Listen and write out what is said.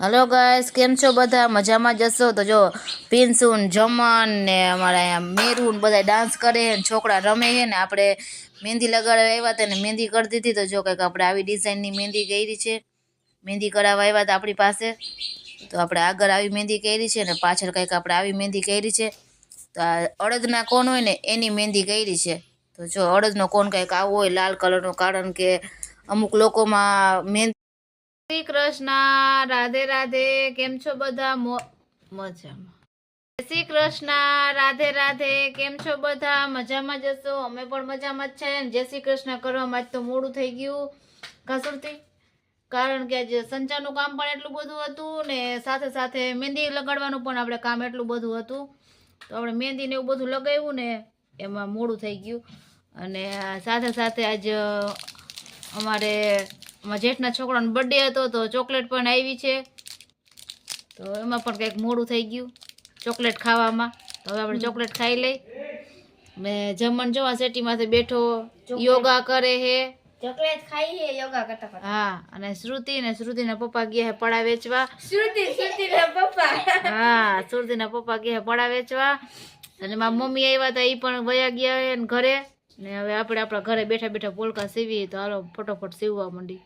Hello guys કેમ છો બધા? મજામાં જશો તો જો, પિન્સુન, જમન ને અમારા અહીંયા મેરુન બધા ડાન્સ કરે ને છોકરા રમે છે ને આપણે મહેંદી લગાડવા આવ્યા હતા ને મહેંદી કરી દીધી તો જો કંઈક આપણે આવી ડિઝાઇનની મહેંદી કરી છે. મહેંદી કરાવવા આવ્યા હતા આપણી પાસે. તો આપણે આગળ આવી મહેંદી કરી છે ને પાછળ કંઈક આપણે આવી મહેંદી કરી છે. તો આ અડદના કોણ હોય ને એની મહેંદી કરી છે. તો જો, અડદનો કોણ કંઈક આવો હોય લાલ કલરનો, કારણ કે અમુક લોકોમાં મહેંદી શ્રી કૃષ્ણ, રાધે રાધે, કેમ છો બધા? મજામાં. શ્રી કૃષ્ણ, રાધે રાધે, કેમ છો બધા? મજામાં જશો અમે પણ મજામાં જ છે. જય શ્રી કૃષ્ણ કરવામાં જ તો મોડું થઈ ગયું કસુરતી કારણ કે આજે સંચારનું કામ પણ એટલું બધું હતું ને સાથે સાથે મહેંદી લગાડવાનું પણ આપણે કામ એટલું બધું હતું. તો આપણે મહેંદી ને એવું બધું લગાવ્યું ને એમાં મોડું થઈ ગયું. અને સાથે સાથે આજ અમારા જેઠના છોકરાનો બર્થડે હતો તો ચોકલેટ પણ આવી છે. તો એમાં પણ કંઈક મોડું થઈ ગયું ચોકલેટ ખાવામાં. તો હવે આપણે ચોકલેટ ખાઈ લઈ. મેં જમણ જોવા સેટીમાંથી બેઠો યોગા કરે હે. ચોકલેટ ખાઈ હે યોગા કરતા કરતા. હા અને શ્રુતિ ને શ્રુતિના પપ્પા ગયા હે પડા વેચવા. શ્રુતિ પપ્પા. હા શ્રુતિના પપ્પા ગયા હે પડા વેચવા. અને મારા મમ્મી આવ્યા હતા એ પણ વયા ગયા હે ને ઘરે. ને હવે આપણે આપણા ઘરે બેઠા બેઠા પોલકા સીવી તો હાલો ફટોફટ સીવવા માંડી.